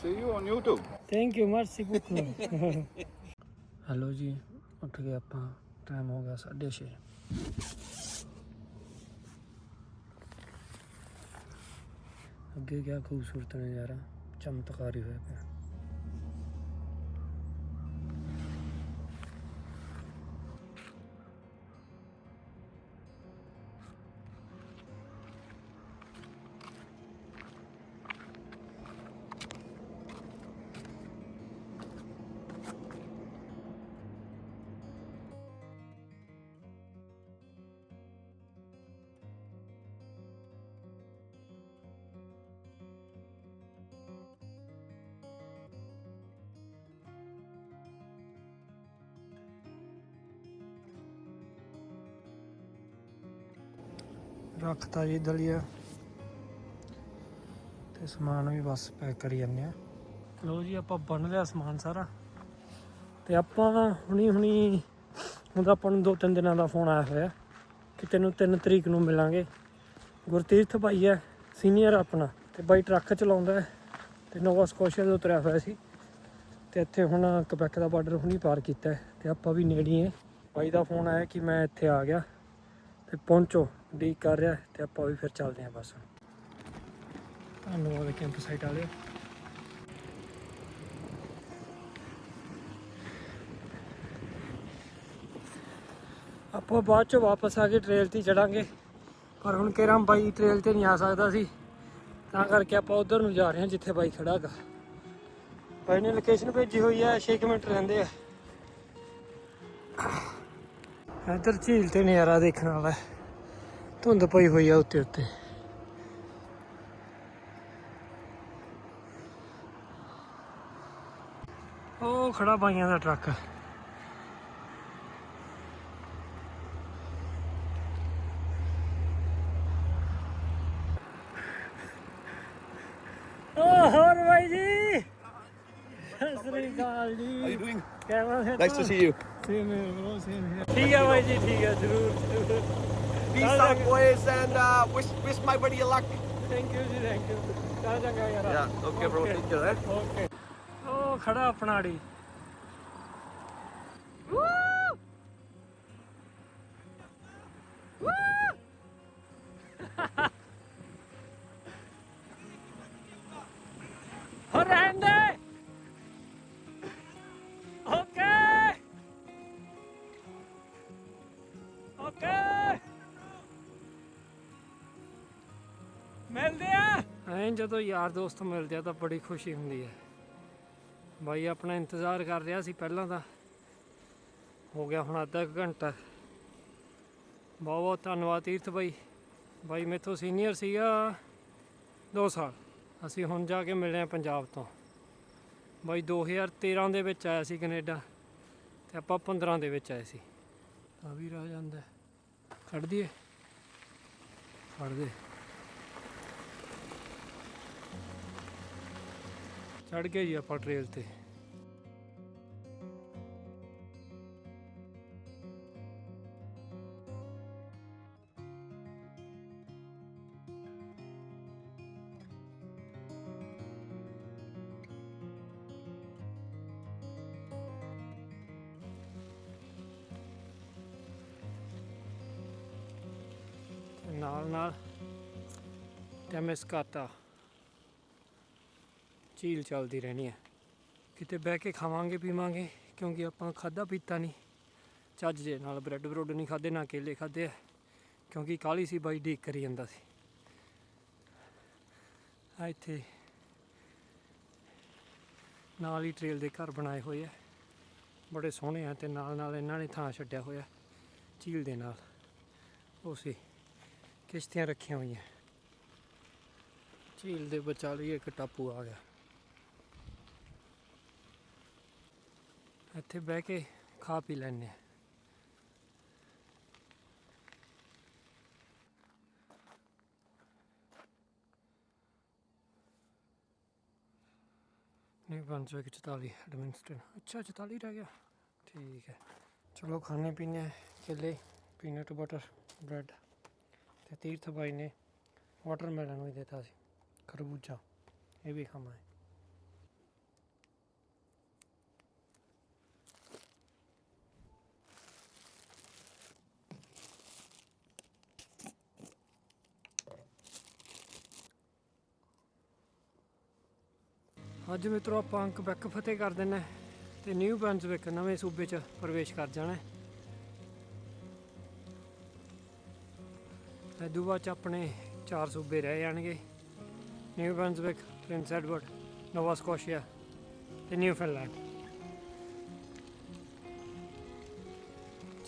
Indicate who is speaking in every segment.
Speaker 1: See you on YouTube.
Speaker 2: Thank you Mercy beaucoup hello ਜੀ ਉੱਠ ਗਏ ਆਪਾਂ ਟਾਈਮ ਹੋ ਗਿਆ 6:30 ਅੱਗੇ ਕਿਆ ਖੂਬਸੂਰਤ ਨਜ਼ਾਰਾ ਚਮਤਕਾਰੀ ਹੋਇਆ ਪਿਆ ਰੱਖਤਾ ਜੀ ਦਲੀਆ। ਤੇ ਸਮਾਨ ਵੀ ਬਸ ਪੈਕ ਕਰੀ ਜਾਂਦੇ ਆ। ਲੋ ਜੀ, ਆਪਾਂ ਬਣ ਲਿਆ ਸਮਾਨ ਸਾਰਾ। ਤੇ ਆਪਾਂ ਹੁਣੀ ਹੁਣੀ ਹੁਣ ਤਾਂ ਆਪਾਂ ਨੂੰ ਦੋ ਤਿੰਨ ਦਿਨਾਂ ਦਾ ਫੋਨ ਆਇਆ ਹੋਇਆ ਕਿ ਤੈਨੂੰ 3 ਤਰੀਕ ਨੂੰ ਮਿਲਾਂਗੇ। ਗੁਰਤੀਰਥ ਭਾਈ ਹੈ ਸੀਨੀਅਰ ਆਪਣਾ। ਤੇ ਬਾਈ ਟਰੱਕ ਚਲਾਉਂਦਾ ਹੈ। ਤੇ ਨੋਵਾ ਸਕੋਸ਼ੀਆ ਤੋਂ ਉਤਰਿਆ ਹੋਇਆ ਸੀ। ਤੇ ਇੱਥੇ ਹੁਣ ਕਬੈਕ ਦਾ ਬਾਰਡਰ ਹੁਣੀ ਪਾਰ ਕੀਤਾ ਹੈ। ਤੇ ਆਪਾਂ ਵੀ ਨੇੜੇ ਹੀ ਬਾਈ ਦਾ ਫੋਨ ਆਇਆ ਕਿ ਮੈਂ ਇੱਥੇ ਆ ਗਿਆ। ਤੇ ਪਹੁੰਚੋ। ਡੀ ਕਰ ਰਿਹਾ ਤੇ ਆਪਾਂ ਵੀ ਫਿਰ ਚੱਲਦੇ ਹਾਂ ਬਸ ਧੰਨਵਾਦ ਕੈਂਪ ਸਾਈਟ ਵਾਲੇ ਆਪਾਂ ਬਾਅਦ ਚ ਵਾਪਸ ਆ ਕੇ ਟ੍ਰੇਲ ਤੇ ਚੜਾਂਗੇ। ਪਰ ਹੁਣ ਕਿਰਾਂ ਬਾਈ ਟ੍ਰੇਲ ਤੇ ਨਹੀਂ ਆ ਸਕਦਾ ਸੀ। ਤਾਂ ਕਰਕੇ ਆਪਾਂ ਉਧਰ ਨੂੰ ਜਾ ਰਹੇ ਹਾਂ ਜਿੱਥੇ ਬਾਈ ਖੜਾ ਹੈਗਾ ਬਾਈ ਨੇ ਲੋਕੇਸ਼ਨ ਭੇਜੀ ਹੋਈ ਹੈ 6 ਮਿੰਟ ਰਹਿੰਦੇ ਆ। ਇੱਧਰ ਝੀਲ ਤੇ ਨਜ਼ਾਰਾ ਦੇਖਣ ਵਾਲਾ ਹੈ। ਧੁੰਦ ਪਈ ਹੋਈ ਆ ਉੱਤੇ ਉੱਤੇ। ਉਹ ਖੜਾ ਬਾਈਆਂ ਦਾ ਟਰੱਕ। ਹੋਰ ਬਾਈ ਜੀ। ਸ੍ਰੀ ਅਕਾਲ ਜੀ।
Speaker 1: Nice to see you.
Speaker 2: Same ਹੈ ਬ్రో ਸੇਮ ਹੈ। ਠੀਕ ਹੈ ਬਾਈ ਜੀ ਠੀਕ ਹੈ ਜ਼ਰੂਰ।
Speaker 1: Peace out, boys, and uh, wish wish my buddy a luck.
Speaker 2: Thank you ਜੀ ਥੈਂਕ ਯੂ ਚੱਲ ਚੰਗਾ ਯਾਰ
Speaker 1: Yeah. Okay, bro. Take care. Eh?
Speaker 2: Okay ਉਹ ਖੜਾ ਆਪਣਾ ਆੜੀ ਹੋ ਰਹਿਣ ਦੇ ਓਕੇ ਓਕੇ ਐਂ ਜਦੋਂ ਯਾਰ ਦੋਸਤ ਮਿਲਦੇ ਆ ਤਾਂ ਬੜੀ ਖੁਸ਼ੀ ਹੁੰਦੀ ਹੈ। ਬਾਈ ਆਪਣਾ ਇੰਤਜ਼ਾਰ ਕਰ ਰਿਹਾ ਸੀ ਪਹਿਲਾਂ ਦਾ ਹੋ ਗਿਆ ਹੁਣ ਅੱਧਾ ਘੰਟਾ। ਬਹੁਤ ਬਹੁਤ ਧੰਨਵਾਦ ਤੀਰਥ ਬਾਈ। ਬਾਈ ਮੇਥੋਂ ਸੀਨੀਅਰ ਸੀਗਾ 2 ਸਾਲ। ਅਸੀਂ ਹੁਣ ਜਾ ਕੇ ਮਿਲੇ ਆ ਪੰਜਾਬ ਤੋਂ। ਬਾਈ 2013 ਦੇ ਵਿੱਚ ਆਇਆ ਸੀ ਕੈਨੇਡਾ ਤੇ ਆਪਾਂ 15 ਦੇ ਵਿੱਚ ਆਏ ਸੀ। ਤਾਂ ਵੀ ਰਹਿ ਜਾਂਦਾ। ਹੈ। ਕੱਢ ਦਈਏ। ਫੜ ਦੇ। ਚੜ ਗਏ ਜੀ ਆਪਾਂ ਟ੍ਰੇਲ ਤੇ। ਨਾਲ ਨਾਲ ਟੈਮਸਕਾਤਾ ਝੀਲ ਚੱਲਦੀ ਰਹਿਣੀ ਹੈ। ਕਿਤੇ ਬਹਿ ਕੇ ਖਾਵਾਂਗੇ, ਪੀਵਾਂਗੇ, ਕਿਉਂਕਿ ਆਪਾਂ ਖਾਦਾ ਪੀਤਾ ਨਹੀਂ। ਚੱਜ ਦੇ ਨਾਲ ਬ੍ਰੈਡ ਬਰੋਡ ਨਹੀਂ ਖਾਦੇ ਨਾ ਕੇਲੇ ਖਾਦੇ ਆ, ਕਿਉਂਕਿ ਕਾਲੀ ਸੀ ਬਾਈ ਡੀਕ ਕਰੀ ਜਾਂਦਾ ਸੀ। ਆ ਇੱਥੇ ਨਾਲ ਹੀ ਟ੍ਰੇਲ ਦੇ ਘਰ ਬਣਾਏ ਹੋਏ ਆ। ਬੜੇ ਸੋਹਣੇ ਆ ਤੇ ਨਾਲ ਨਾਲ ਇਹਨਾਂ ਨੇ ਥਾਂ ਛੱਡਿਆ ਹੋਇਆ, ਝੀਲ ਦੇ ਨਾਲ। ਉਹ ਸੀ, ਕਿਸ਼ਤੀਆਂ ਰੱਖੀਆਂ ਹੋਈਆਂ। ਝੀਲ ਦੇ ਵਿਚਾਲੇ ਇੱਕ ਟਾਪੂ ਆ ਗਿਆ। ਇੱਥੇ ਬਹਿ ਕੇ ਖਾ ਪੀ ਲੈਣੇ ਆ ਨਹੀਂ 544 ਐਡਮਿਨਿਸਟਰ ਅੱਛਾ 44 ਰਹਿ ਗਿਆ। ਠੀਕ ਹੈ। ਚਲੋ ਖਾਣੇ ਪੀਣੇ ਆ, ਕੇਲੇ ਪੀਨਟ ਬਟਰ ਬ੍ਰੈਡ ਤੇ ਤੀਰਥ ਬਾਈ ਨੇ ਵਾਟਰਮੈਲਨ ਵੀ ਦਿੱਤਾ ਸੀ ਖਰਬੂਜਾ। ਇਹ ਵੀ ਖਾਵਾਂਗੇ ਅੱਜ ਮਿੱਤਰੋ ਆਪਾਂ ਅੰਕ ਕਬੈਕ ਫਤਿਹ ਕਰ ਦਿੰਨੇ ਤੇ ਨਿਊ ਬ੍ਰਾਂਜ਼ਵਿਕ ਨਵੇਂ ਸੂਬੇ 'ਚ ਪ੍ਰਵੇਸ਼ ਕਰ ਜਾਣਾ ਹੈ। ਇਹ ਤੋਂ ਬਾਅਦ 'ਚ ਆਪਣੇ ਚਾਰ ਸੂਬੇ ਰਹਿ ਜਾਣਗੇ। New Brunswick Prince Edward, Nova Scotia ਤੇ ਨਿਊਫਿਲੈਂਡ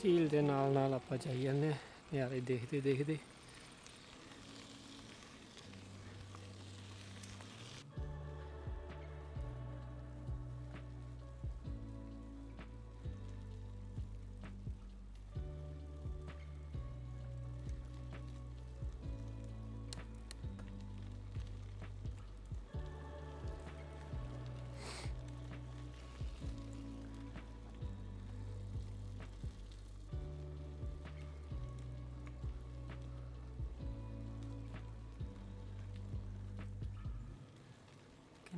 Speaker 2: ਝੀਲ ਦੇ ਨਾਲ ਨਾਲ ਆਪਾਂ ਜਾਈ ਜਾਂਦੇ ਹਾਂ। ਨਿਆਰੇ ਦੇਖਦੇ ਦੇਖਦੇ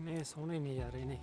Speaker 2: ਕਿੰਨੇ ਸੋਹਣੇ ਨਜ਼ਾਰੇ ਨੇ।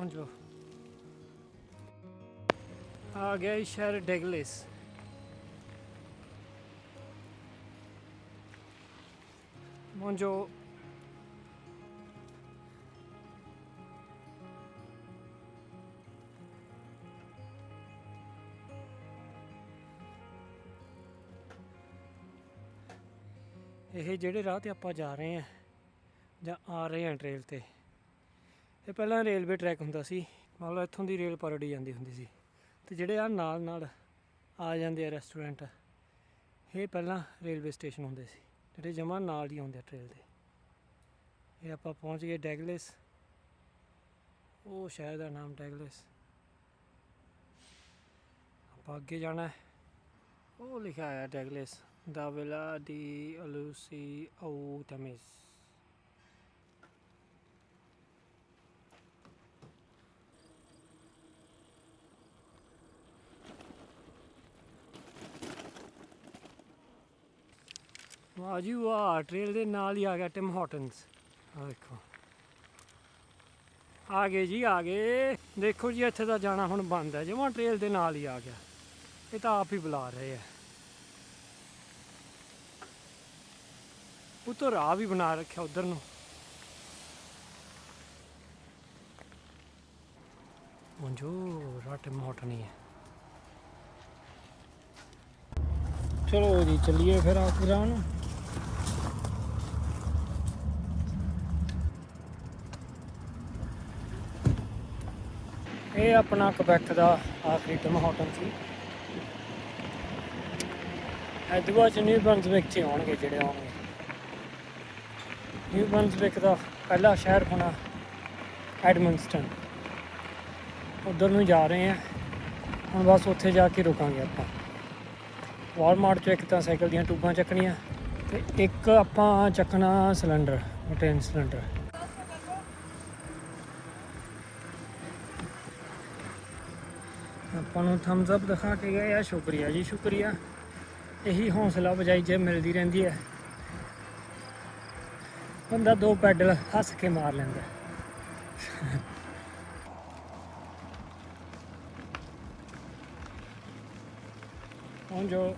Speaker 2: ਹੁਣ ਆ ਗਿਆ ਇਹ ਸ਼ਹਿਰ ਡੈਗਲਿਸ। ਹੁਣ ਇਹ ਜਿਹੜੇ ਰਾਹ ਤੇ ਆਪਾਂ ਜਾ ਰਹੇ ਆ ਜਾਂ ਆ ਰਹੇ ਆ ਟ੍ਰੇਲ ਤੇ ਇਹ ਪਹਿਲਾਂ ਰੇਲਵੇ ਟਰੈਕ ਹੁੰਦਾ ਸੀ ਮੰਨ ਲਓ ਇੱਥੋਂ ਦੀ ਰੇਲ ਪਰੜੀ ਜਾਂਦੀ ਹੁੰਦੀ ਸੀ ਤੇ ਜਿਹੜੇ ਆ ਨਾਲ ਨਾਲ ਆ ਜਾਂਦੇ ਆ ਰੈਸਟੋਰੈਂਟ ਇਹ ਪਹਿਲਾਂ ਰੇਲਵੇ ਸਟੇਸ਼ਨ ਹੁੰਦੇ ਸੀ, ਜਿਹੜੇ ਜਮਾ ਨਾਲ ਹੀ ਆਉਂਦੇ ਆ ਟ੍ਰੇਲ ਦੇ। ਇਹ ਆਪਾਂ ਪਹੁੰਚ ਗਏ ਡੈਗਲਿਸ ਉਹ ਸ਼ਹਿਰ ਦਾ ਨਾਮ ਡੈਗਲਿਸ ਆਪਾਂ ਅੱਗੇ ਜਾਣਾ ਹੈ, ਉਹ ਲਿਖਿਆ ਹੋਇਆ ਡੈਗਲਿਸ ਦਾ ਵਿਲਾ ਦੀ ਅਲੂਸੀ ਓ ਤਮਿਸ ਵਾਹ ਜੀ ਵਾਹ ਟ੍ਰੇਲ ਦੇ ਨਾਲ ਹੀ ਆ ਗਿਆ ਟਿਮ ਹਾਰਟਨਸ ਆ ਦੇਖੋ। ਆ ਗਏ ਜੀ, ਆ ਗਏ। ਦੇਖੋ ਜੀ, ਇੱਥੇ ਤਾਂ ਜਾਣਾ ਹੁਣ ਬੰਦ ਹੈ। ਜਿਵੇਂ ਟ੍ਰੇਲ ਦੇ ਨਾਲ ਹੀ ਆ ਗਿਆ। ਇਹ ਤਾਂ ਆਪ ਹੀ ਬੁਲਾ ਰਹੇ ਆ। ਉਤੋਂ ਰਾਹ ਵੀ ਬਣਾ ਰੱਖਿਆ ਉਧਰ ਨੂੰ। ਮਨਜੋ ਰਾਟ ਮੋਟਨੀ ਹੈ ਚਲੋ ਜੀ, ਚੱਲੀਏ ਫਿਰ ਆਕਰਾ ਨੂੰ। ਇਹ ਆਪਣਾ ਕਬੈਕ ਦਾ ਆਖਰੀ ਟਮ ਹੋਟਲ ਸੀ। ਐਦੂਆ ਚ ਨਿਊ ਬ੍ਰੰਸਵਿਕ ਚ ਆਉਣਗੇ ਜਿਹੜੇ ਆਉਣਗੇ। ਨਿਊ ਬ੍ਰੰਸਵਿਕ ਦਾ ਪਹਿਲਾ ਸ਼ਹਿਰ ਹੋਣਾ ਐਡਮਿੰਸਟਨ ਉਧਰ ਨੂੰ ਜਾ ਰਹੇ ਆ ਹੁਣ ਬਸ ਉੱਥੇ ਜਾ ਕੇ ਰੁਕਾਂਗੇ ਆਪਾਂ। ਵਾਲਮਾਰਟ ਚੋਂ ਇੱਕ ਤਾਂ ਸਾਈਕਲ ਦੀਆਂ ਟੂਬਾਂ ਚੱਕਣੀਆਂ ਤੇ ਇੱਕ ਆਪਾਂ ਚੱਕਣਾ ਸਿਲੰਡਰ ਮਟੇਨ ਸਿਲੰਡਰ। ਆਪਾਂ ਨੂੰ ਥੰਬਸ ਅਪ ਦਿਖਾ ਕੇ ਗਏ ਆ, ਸ਼ੁਕਰੀਆ ਜੀ, ਸ਼ੁਕਰੀਆ। ਇਹੀ ਹੌਸਲਾ ਵਜਾਈ ਜੇ ਮਿਲਦੀ ਰਹਿੰਦੀ ਹੈ। ਬੰਦਾ ਦੋ ਪੈਡਲ ਹੱਸ ਕੇ ਮਾਰ ਲੈਂਦਾ। ਹੁਣ ਜੋ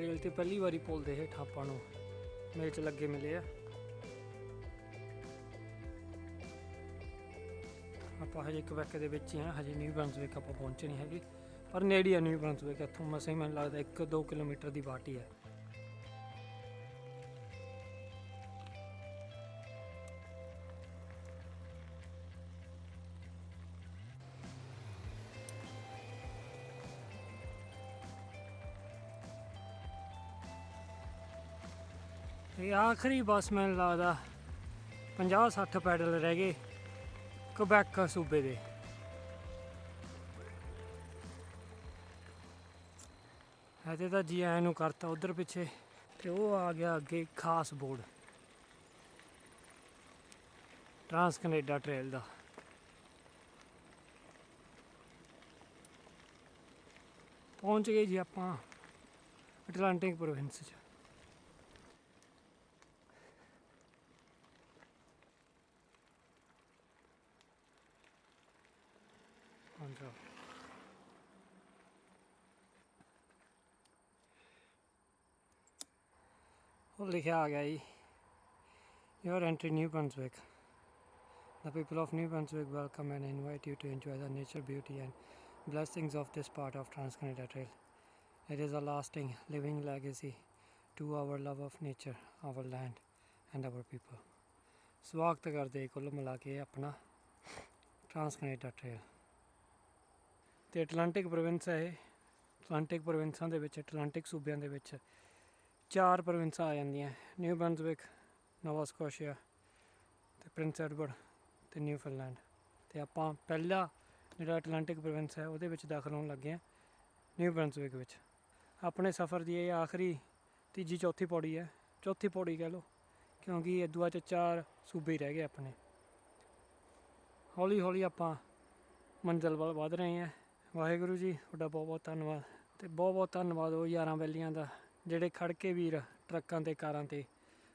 Speaker 2: ਟ੍ਰੇਲ ਤੇ ਪਹਿਲੀ ਵਾਰੀ ਪੁੱਲ ਦੇ ਹੇਠ ਨੂੰ ਨੂੰ 'ਚ ਲੱਗੇ ਮਿਲੇ ਆ। ਆਪਾਂ ਹਜੇ ਕਵੈਕ ਦੇ ਵਿੱਚ ਹੀ ਹਾਂ, ਹਜੇ ਨਿਊ ਬ੍ਰੰਸਵਿਕ ਆਪਾਂ ਪਹੁੰਚੇ ਨਹੀਂ ਹੈਗੇ। ਪਰ ਨੇੜੇ ਆ ਨਿਊ ਬ੍ਰੰਸਵਿਕ ਇੱਥੋਂ ਮਸੇ ਮੈਨੂੰ ਲੱਗਦਾ 1-2 ਕਿਲੋਮੀਟਰ ਦੀ ਬਾਟ ਹੈ। ਤੇ ਆਖਰੀ ਬੱਸ ਮੈਨੂੰ ਲੱਗਦਾ 50-60 ਪੈਡਲ ਰਹਿ ਗਏ ਕਬੈਕ ਸੂਬੇ ਦੇ। ਇਹਦੇ ਤਾਂ ਜੀ ਆਇਆਂ ਨੂੰ ਕਰਤਾ ਉਧਰ ਪਿੱਛੇ ਤੇ ਉਹ ਆ ਗਿਆ ਅੱਗੇ ਖਾਸ ਬੋਰਡ। ਟਰਾਂਸ ਕੈਨੇਡਾ ਟ੍ਰੇਲ ਦਾ। ਪਹੁੰਚ ਗਏ ਜੀ ਆਪਾਂ ਅਟਲਾਂਟਿਕ ਪ੍ਰੋਵਿੰਸ 'ਚ। ਹਾਂਜੀ ਉਹ ਲਿਖਿਆ ਆ ਗਿਆ ਜੀ Your entry New Brunswick. The people of New Brunswick welcome and invite you to enjoy the nature beauty and blessings of this part of Trans-Canada Trail. It is a lasting, living legacy to our love of nature, our land and our people. ਸਵਾਗਤ ਕਰਦੇ ਕੁੱਲ ਮਿਲਾ ਕੇ ਆਪਣਾ trans Canada trail ਤੇ Atlantic province ਹੈ ਇਹ। Atlantic ਪ੍ਰੋਵਿੰਸਾਂ ਦੇ ਵਿੱਚ ਅਟਲਾਂਟਿਕ ਸੂਬਿਆਂ ਦੇ ਵਿੱਚ ਚਾਰ ਪ੍ਰੋਵਿੰਸਾਂ ਆ ਜਾਂਦੀਆਂ। ਨਿਊ ਬ੍ਰੰਸਵਿਕ ਨੋਵਾ ਸਕੋਸ਼ੀਆ ਤੇ ਪ੍ਰਿੰਸ ਐਡਵਰਡ ਤੇ ਨਿਊਫੀਲੈਂਡ ਤੇ ਆਪਾਂ ਪਹਿਲਾ ਜਿਹੜਾ ਅਟਲਾਂਟਿਕ ਪ੍ਰੋਵਿੰਸ ਹੈ, ਉਹਦੇ ਵਿੱਚ ਦਾਖਲ ਹੋਣ ਲੱਗੇ ਆ ਨਿਊ ਬ੍ਰੰਸਵਿਕ ਵਿੱਚ। ਆਪਣੇ ਸਫ਼ਰ ਦੀ ਇਹ ਆਖਰੀ ਤੀਜੀ ਚੌਥੀ ਪੌੜੀ ਹੈ। ਚੌਥੀ ਪੌੜੀ ਕਹਿ ਲਓ, ਕਿਉਂਕਿ ਇਹ ਦੁਆ ਚ ਚਾਰ ਸੂਬੇ ਰਹਿ ਗਏ ਆਪਣੇ। ਹੌਲੀ ਹੌਲੀ ਆਪਾਂ ਮੰਜ਼ਿਲ ਵੱਲ ਵਧ ਰਹੇ ਹਾਂ। ਵਾਹਿਗੁਰੂ ਜੀ, ਤੁਹਾਡਾ ਬਹੁਤ ਬਹੁਤ ਧੰਨਵਾਦ ਤੇ ਬਹੁਤ ਬਹੁਤ ਧੰਨਵਾਦ ਉਹ ਯਾਰਾਂ ਵੈਲੀਆਂ ਦਾ, ਜਿਹੜੇ ਖੜ ਕੇ ਵੀਰ ਟਰੱਕਾਂ ਤੇ ਕਾਰਾਂ ਤੇ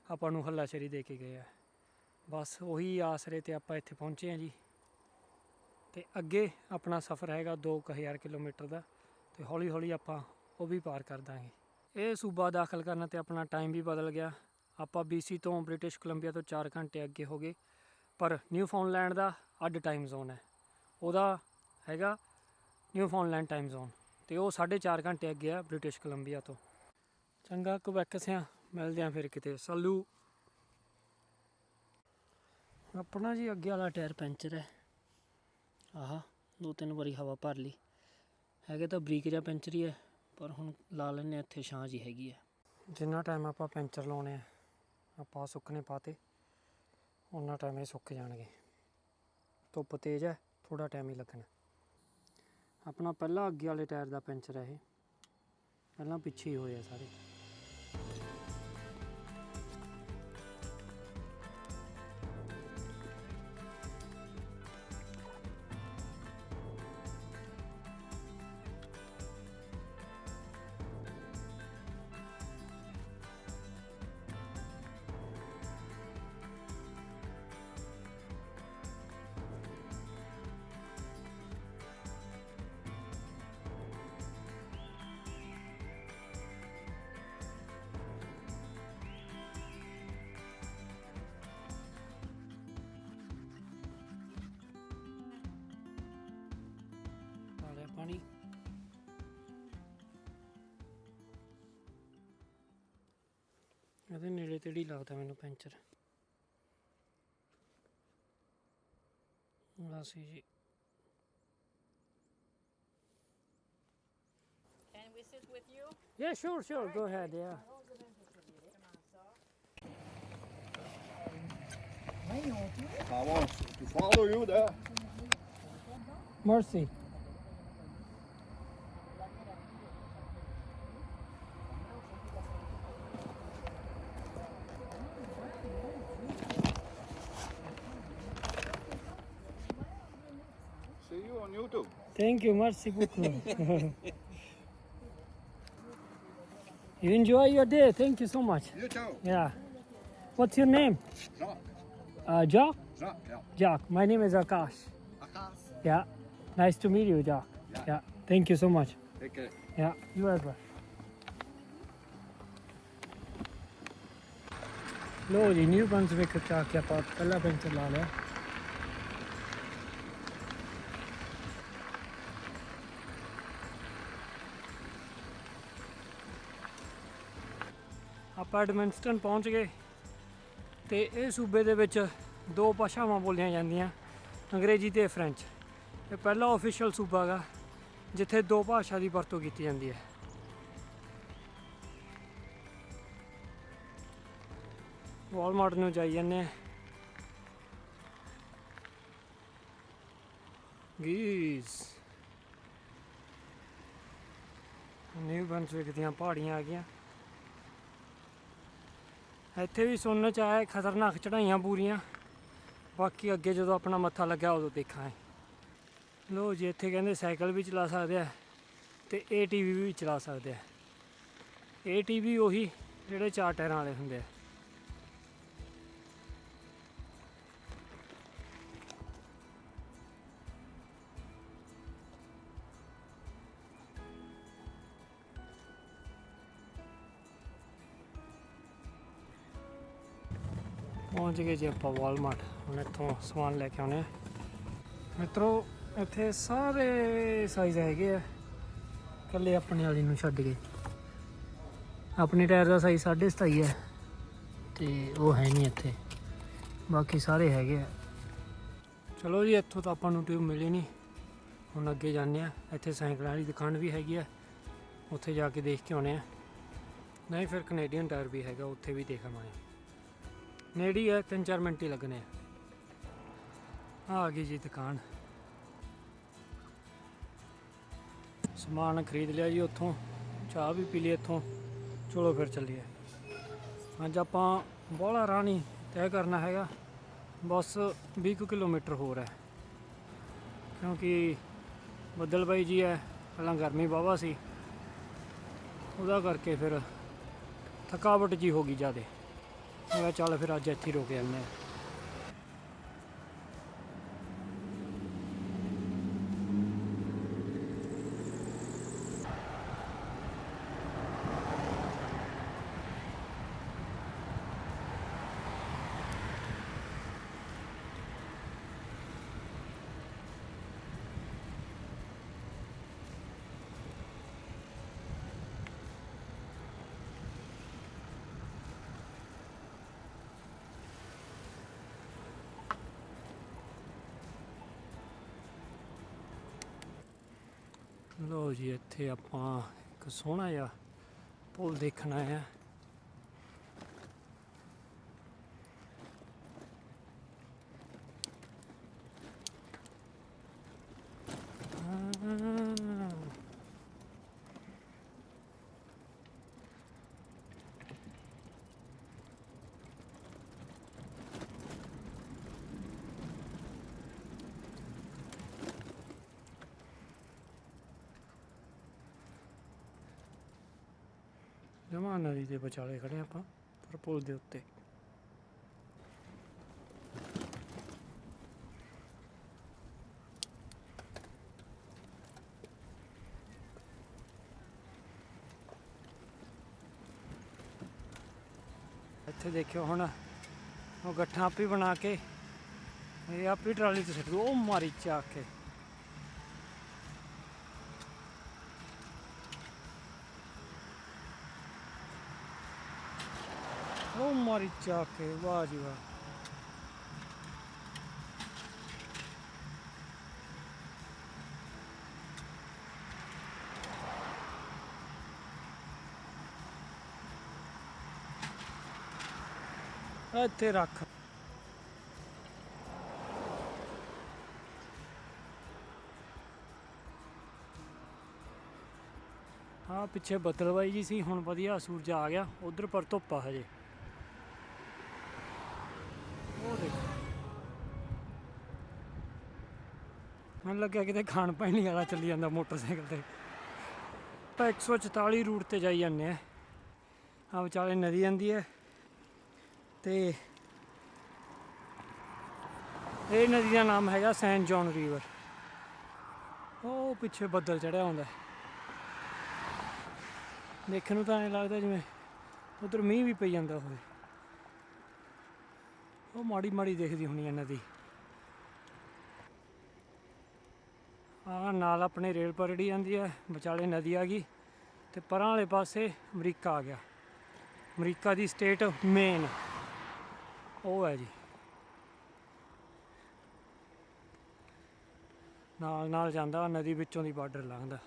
Speaker 2: ਆਪਾਂ ਨੂੰ ਹੱਲਾਸ਼ੇਰੀ ਦੇ ਕੇ ਗਏ ਆ। ਬਸ ਉਹੀ ਆਸਰੇ ਤੇ ਆਪਾਂ ਇੱਥੇ ਪਹੁੰਚੇ ਆ ਜੀ ਤੇ ਅੱਗੇ ਆਪਣਾ ਸਫ਼ਰ ਹੈਗਾ 2000 ਕਿਲੋਮੀਟਰ ਦਾ ਤੇ ਹੌਲੀ ਹੌਲੀ ਆਪਾਂ ਉਹ ਵੀ ਪਾਰ ਕਰ ਦਾਂਗੇ। ਇਹ ਸੂਬਾ ਦਾਖਲ ਕਰਨ ਤੇ ਆਪਣਾ ਟਾਈਮ ਵੀ ਬਦਲ ਗਿਆ। ਆਪਾਂ BC ਤੋਂ ਬ੍ਰਿਟਿਸ਼ ਕੋਲੰਬੀਆ ਤੋਂ 4 ਘੰਟੇ ਅੱਗੇ ਹੋ ਗਏ, ਪਰ ਨਿਊ ਨਿਊਫਾਊਂਡਲੈਂਡ ਦਾ ਅੱਡ ਟਾਈਮ ਜ਼ੋਨ ਹੈ। ਉਹਦਾ ਹੈਗਾ ਨਿਊਫਾਊਂਡਲੈਂਡ ਟਾਈਮ ਜ਼ੋਨ। ਤੇ ਉਹ 4.5 ਘੰਟੇ ਅੱਗੇ ਆ ਬ੍ਰਿਟਿਸ਼ ਕੋਲੰਬੀਆ ਤੋਂ। ਚੰਗਾ, ਕੁਬੈਕ ਸਿਆਂ। ਮਿਲਦੇ ਆ ਫਿਰ ਕਿਤੇ। ਸਾਲੂ। ਆਪਣਾ ਜੀ ਅੱਗੇ ਵਾਲਾ ਟਾਇਰ ਪੈਂਚਰ ਹੈ। ਆਹਾ, ਦੋ ਤਿੰਨ ਵਾਰੀ ਹਵਾ ਭਰ ਲਈ। ਹੈਗੇ ਤਾਂ ਬਰੀਕ ਜਿਹਾ ਪੈਂਚਰ ਹੀ ਹੈ, ਪਰ ਹੁਣ ਲਾ ਲੈਨੇ ਇੱਥੇ ਛਾਂ ਜੀ ਹੈਗੀ ਹੈ। ਜਿੰਨਾ ਟਾਈਮ ਆਪਾਂ ਪੈਂਚਰ ਲਾਉਣੇ ਆ, ਆਪਾਂ ਸੁੱਕਣੇ ਪਾਤੇ ਉਹਨਾਂ ਟਾਈਮ ਇਹ ਸੁੱਕ ਜਾਣਗੇ। ਧੁੱਪ ਤੇਜ਼ ਹੈ ਥੋੜਾ ਟਾਈਮ ਹੀ ਲੱਗਣਾ। ਆਪਣਾ ਪਹਿਲਾ ਅੱਗੇ ਵਾਲੇ ਟਾਇਰ ਦਾ ਪੈਂਚਰ ਹੈ ਇਹ। ਪਹਿਲਾਂ ਪਿੱਛੇ ਹੀ ਹੋਏ ਆ ਸਾਰੇ। ਨੇੜੇ ਤੇੜੀ ਲੱਗਦਾ ਮੈਨੂੰ ਪੈਂਚਰ ਜੀ
Speaker 3: Can we sit with you?
Speaker 2: Yeah, sure, sure. Go ahead. Yeah.
Speaker 1: I want to follow you there.
Speaker 2: Mercy. Thank you, merci beaucoup. you enjoy your day. Thank you so much.
Speaker 1: You too.
Speaker 2: Yeah. What's your name?
Speaker 1: Jacques.
Speaker 2: Uh, Jock?
Speaker 1: Jacques, yeah.
Speaker 2: Jock. My name is Akash.
Speaker 1: Akas.
Speaker 2: Yeah. Nice to meet you, Jock.
Speaker 1: Yeah.
Speaker 2: Yeah. Thank you so much.
Speaker 1: Take care.
Speaker 2: Yeah. You as well. ਲੋ ਜੀ new ਬੰਸ ਵਿਕ ਚਾ ਕੇ ਆਪਾਂ ਪਹਿਲਾ puncture ਲਾ ਲਿਆ ਆਪਾਂ ਐਡਮਿੰਸਟਨ ਪਹੁੰਚ ਗਏ ਤੇ ਇਹ ਸੂਬੇ ਦੇ ਵਿੱਚ ਦੋ ਭਾਸ਼ਾਵਾਂ ਬੋਲੀਆਂ ਜਾਂਦੀਆਂ, ਅੰਗਰੇਜ਼ੀ ਤੇ ਫ੍ਰੈਂਚ। ਇਹ ਪਹਿਲਾ ਆਫੀਸ਼ੀਅਲ ਸੂਬਾ ਹੈਗਾ ਜਿੱਥੇ ਦੋ ਭਾਸ਼ਾ ਦੀ ਵਰਤੋਂ ਕੀਤੀ ਜਾਂਦੀ ਹੈ। ਵਾਲਮਾਰਟ ਨੂੰ ਜਾਈ ਜਾਂਦੇ ਹਾਂ। ਗੀਸ। ਨਿਊ ਬਰਨਸਵਿਕ ਦੀਆਂ ਪਹਾੜੀਆਂ ਆ ਗਈਆਂ। ਇੱਥੇ ਵੀ ਸੁਣਨ ਚ ਆਇਆ ਖਤਰਨਾਕ ਚੜਾਈਆਂ ਪੂਰੀਆਂ। ਬਾਕੀ ਅੱਗੇ ਜਦੋਂ ਆਪਣਾ ਮੱਥਾ ਲੱਗਿਆ, ਉਦੋਂ ਦੇਖਾਂਗੇ। ਲੋ ਜੀ, ਇੱਥੇ ਕਹਿੰਦੇ ਸਾਈਕਲ ਵੀ ਚਲਾ ਸਕਦੇ ਆ ਤੇ ਏਟੀਵੀ ਵੀ ਚਲਾ ਸਕਦੇ ਆ। ਏਟੀਵੀ ਉਹੀ ਜਿਹੜੇ ਚਾਰ ਟਾਇਰਾਂ ਵਾਲੇ ਹੁੰਦੇ ਆ। ਪਹੁੰਚ ਗਏ ਜੀ ਆਪਾਂ ਵਾਲਮਾਰਟ ਹੁਣ ਇੱਥੋਂ ਸਮਾਨ ਲੈ ਕੇ ਆਉਣੇ ਆ। ਮਿੱਤਰੋ, ਇੱਥੇ ਸਾਰੇ ਸਾਈਜ਼ ਹੈਗੇ ਆ। ਇਕੱਲੇ ਆਪਣੇ ਵਾਲੀ ਨੂੰ ਛੱਡ ਕੇ। ਆਪਣੇ ਟਾਇਰ ਦਾ ਸਾਈਜ਼ 27 ਹੈ ਤੇ ਉਹ ਹੈ ਨਹੀਂ ਇੱਥੇ। ਬਾਕੀ ਸਾਰੇ ਹੈਗੇ ਆ। ਚਲੋ ਜੀ, ਇੱਥੋਂ ਤਾਂ ਆਪਾਂ ਨੂੰ ਟਿਊਬ ਮਿਲੀ ਨਹੀਂ। ਹੁਣ ਅੱਗੇ ਜਾਂਦੇ ਆ। ਇੱਥੇ ਸਾਈਕਲਾਂ ਵਾਲੀ ਦੁਕਾਨ ਵੀ ਹੈਗੀ ਆ। ਉੱਥੇ ਜਾ ਕੇ ਦੇਖ ਕੇ ਆਉਣੇ ਆ। ਨਹੀਂ, ਫਿਰ ਕੈਨੇਡੀਅਨ ਟਾਇਰ ਵੀ ਹੈਗਾ। ਉੱਥੇ ਵੀ ਦੇਖ ਆਵਾਂਗੇ। ਨੇੜੇ ਹੀ ਹੈ ਤਿੰਨ ਚਾਰ ਮਿੰਟ ਹੀ ਲੱਗਣੇ ਆ। ਆ ਗਈ ਜੀ ਦੁਕਾਨ। ਸਮਾਨ ਖਰੀਦ ਲਿਆ ਜੀ ਉੱਥੋਂ। ਚਾਹ ਵੀ ਪੀ ਲਈ ਇੱਥੋਂ। ਚਲੋ ਫਿਰ ਚੱਲੀਏ। ਅੱਜ ਆਪਾਂ ਬੋਲਾ ਰਾਣੀ ਤੈਅ ਕਰਨਾ ਹੈਗਾ। ਬਸ 20 ਕੁ ਕਿਲੋਮੀਟਰ ਹੋਰ ਹੈ। ਕਿਉਂਕਿ ਬੱਦਲ ਬਾਈ ਜੀ ਹੈ, ਪਹਿਲਾਂ ਗਰਮੀ ਵਾਹਵਾ ਸੀ। ਉਹਦਾ ਕਰਕੇ ਫਿਰ ਥਕਾਵਟ ਜੀ ਹੋ ਗਈ ਜ਼ਿਆਦੇ। ਮੈਂ ਕਿਹਾ ਚੱਲ ਫਿਰ ਅੱਜ ਇੱਥੇ ਹੀ ਰੁਕ ਜਾਂਦੇ ਹਾਂ। ਲੋ ਜੀ ਇੱਥੇ ਆਪਾਂ ਇੱਕ ਸੋਹਣਾ ਜਿਹਾ ਪੁਲ ਦੇਖਣਾ ਆ ਜਮਾ ਨਦੀ ਦੇ ਵਿਚਾਲੇ ਖੜੇ ਆਪਾਂ, ਪਰ ਪੁਲ ਦੇ ਉੱਤੇ। ਇੱਥੇ ਦੇਖਿਓ ਹੁਣ, ਉਹ ਗੱਠਾਂ ਆਪੇ ਬਣਾ ਕੇ, ਇਹ ਆਪੇ ਟਰਾਲੀ ਚ ਸਿੱਟ ਦੂ ਉਹ ਮਾਰੀ ਚਾ ਉਹ ਮਾਰੀ ਚਾਕੇ ਵਾਹ ਜੀ ਵਾਹ। ਇੱਥੇ ਰੱਖ। ਹਾਂ, ਪਿੱਛੇ ਬੱਦਲ ਬਾਈ ਜੀ ਸੀ, ਹੁਣ ਵਧੀਆ ਸੂਰਜ ਆ ਗਿਆ, ਉਧਰ ਪਰ ਧੁੱਪ ਹਜੇ। ਮੈਨੂੰ ਲੱਗਿਆ ਕਿਤੇ ਖਾਣ ਪਾਣੀ ਵਾਲਾ ਚੱਲੀ ਜਾਂਦਾ ਮੋਟਰਸਾਈਕਲ ਤੇ। ਆਪਾਂ 144 ਰੂਟ ਤੇ ਜਾਈ ਜਾਂਦੇ ਆ ਆ ਵਿਚਾਲੇ ਨਦੀ ਜਾਂਦੀ ਹੈ ਤੇ ਇਹ ਨਦੀ ਦਾ ਨਾਮ ਹੈਗਾ ਸੈਂਟ ਜੌਨ ਰਿਵਰ। ਉਹ ਪਿੱਛੇ ਬੱਦਲ ਚੜਿਆ ਹੁੰਦਾ ਦੇਖਣ ਨੂੰ ਤਾਂ ਐਂ ਲੱਗਦਾ ਜਿਵੇਂ ਉਧਰ ਮੀਂਹ ਵੀ ਪਈ ਜਾਂਦਾ ਹੋਵੇ। ਉਹ ਮਾੜੀ ਮਾੜੀ ਦਿਖਦੀ ਹੋਣੀ ਹੈ ਨਦੀ। ਆ ਨਾਲ ਆਪਣੇ ਰੇਲ ਪਰੜੀ ਜਾਂਦੀ ਹੈ ਵਿਚਾਲੇ ਨਦੀ ਆ ਗਈ ਤੇ ਪਰਾਂ ਵਾਲੇ ਪਾਸੇ ਅਮਰੀਕਾ ਆ ਗਿਆ। ਅਮਰੀਕਾ ਦੀ ਸਟੇਟ ਮੇਨ ਉਹ ਹੈ ਜੀ। ਨਾਲ ਨਾਲ ਜਾਂਦਾ, ਨਦੀ ਵਿੱਚੋਂ ਦੀ ਬਾਰਡਰ ਲੰਘਦਾ।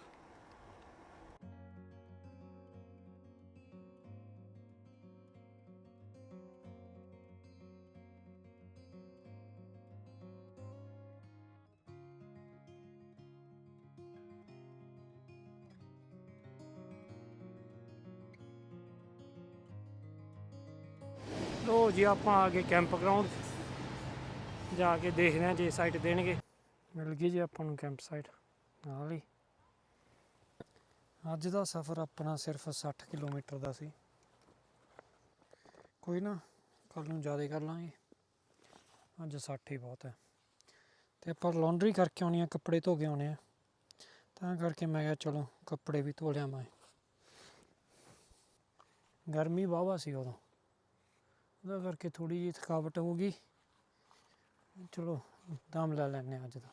Speaker 2: ਲੋ ਜੀ, ਆਪਾਂ ਆ ਗਏ ਕੈਂਪ ਗਰਾਊਂਡ ਜਾ ਕੇ ਦੇਖਦੇ ਹਾਂ ਜੇ ਸਾਈਟ ਦੇਣਗੇ। ਮਿਲ ਗਈ ਜੀ ਆਪਾਂ ਨੂੰ ਕੈਂਪ ਸਾਈਟ ਨਾਲ ਹੀ। ਅੱਜ ਦਾ ਸਫ਼ਰ ਆਪਣਾ ਸਿਰਫ 60 ਕਿਲੋਮੀਟਰ ਦਾ ਸੀ। ਕੋਈ ਨਾ ਕੱਲ ਨੂੰ ਜ਼ਿਆਦਾ ਕਰ ਲਾਂਗੇ। ਅੱਜ 60 ਹੀ ਬਹੁਤ ਹੈ। ਤੇ ਆਪਾਂ ਲਾਂਡਰੀ ਕਰਕੇ ਆਉਣੀ ਆ, ਕੱਪੜੇ ਧੋ ਕੇ ਆਉਣੇ ਆ। ਤਾਂ ਕਰਕੇ ਮੈਂ ਕਿਹਾ ਚਲੋ, ਕੱਪੜੇ ਵੀ ਧੋ ਲਿਆਵਾਂ ਗਰਮੀ ਵਾਹਵਾ ਸੀ ਉਦੋਂ। ਉਹਦਾ ਕਰਕੇ ਥੋੜੀ ਜਿਹੀ ਥਕਾਵਟ ਹੋ ਗਈ। ਚਲੋ, ਦਮ ਲੈ ਲੈਣੇ ਅੱਜ ਦਾ।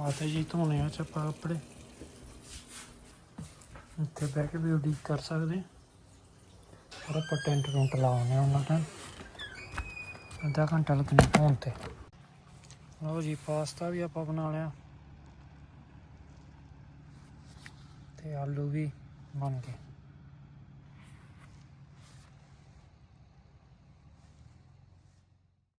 Speaker 2: ਆਤੇ ਜੀ ਧੋਣੇ ਆ ਚੱਪਾ ਕੱਪੜੇ। ਇੱਥੇ ਬਹਿ ਕੇ ਵੀ ਉਡੀਕ ਕਰ ਸਕਦੇ ਪਰ ਆਪਾਂ ਟੈਂਟ ਟੁੰਟ ਲਾਉਣੇ ਉਹਨਾਂ ਟਾਈਮ। ਅੱਧਾ ਘੰਟਾ ਲੱਗਣਾ ਧੋਣ ਤੇ। ਲਓ ਜੀ, ਪਾਸਤਾ ਵੀ ਆਪਾਂ ਬਣਾ ਲਿਆ। ਤੇ ਆਲੂ ਵੀ ਬਣ ਗਏ।